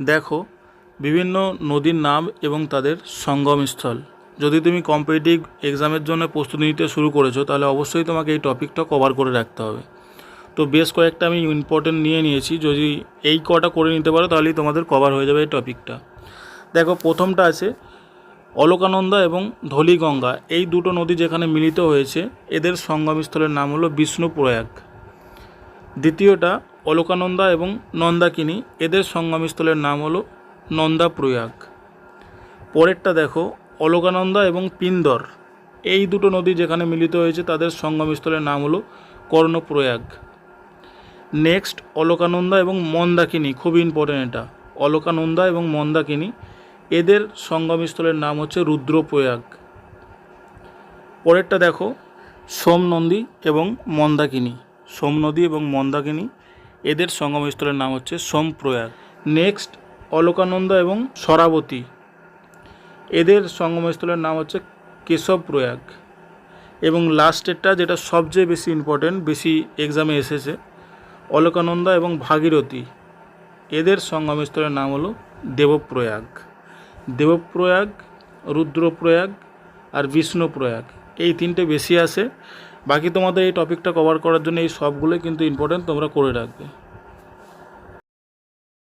দেখো, বিভিন্ন নদীর নাম এবং তাদের সঙ্গমস্থল। যদি তুমি কম্পিটিটিভ এক্সামের জন্য প্রস্তুতি নিতে শুরু করেছ, তাহলে অবশ্যই তোমাকে এই টপিকটা কভার করে রাখতে হবে। তো বেশ কয়েকটা আমি ইম্পর্টেন্ট নিয়ে নিয়েছি। যদি এই কটা করে নিতে পারো, তাহলেই তোমাদের কভার হয়ে যাবে এই টপিকটা দেখো, প্রথমটা আছে অলকানন্দা এবং ধলিগঙ্গা। এই দুটো নদী যেখানে মিলিত হয়েছে, এদের সঙ্গমস্থলের নাম হলো বিষ্ণুপ্রয়াগ। দ্বিতীয়টা অলকানন্দা এবং নন্দাকিনী, এদের সঙ্গমস্থলের নাম হলো নন্দা প্রয়াগ পরেরটা দেখো, অলকানন্দা এবং পিন্দর। এই দুটো নদী যেখানে মিলিত হয়েছে, তাদের সঙ্গমস্থলের নাম হলো কর্ণপ্রয়াগ। নেক্সট অলকানন্দা এবং মন্দাকিনী, খুব ইম্পর্টেন্ট এটা। অলকানন্দা এবং মন্দাকিনী, এদের সঙ্গমস্থলের নাম হচ্ছে রুদ্রপ্রয়াগ। পরেরটা দেখো, সোমনন্দী এবং মন্দাকিনী। সোমনদী এবং মন্দাকিনী এদের সঙ্গমস্থলের নাম হচ্ছে সোমপ্রয়াগ। নেক্সট, অলকানন্দা এবং সরাবতী। এদের সঙ্গমস্থলের নাম হচ্ছে কেশবপ্রয়াগ। এবং লাস্টেরটা যেটা সবচেয়ে বেশি ইম্পর্টেন্ট বেশি এক্সামে এসেছে, অলকানন্দা এবং ভাগীরথী। এদের সঙ্গমস্থলের নাম হলো দেবপ্রয়াগ। দেবপ্রয়াগ, রুদ্রপ্রয়াগ আর বিষ্ণুপ্রয়াগ। এই তিনটে বেশি আসে বাকি তোমাদের এই টপিকটা কভার করার জন্য এই সবগুলোই কিন্তু ইম্পর্টেন্ট তোমরা করে রাখবে।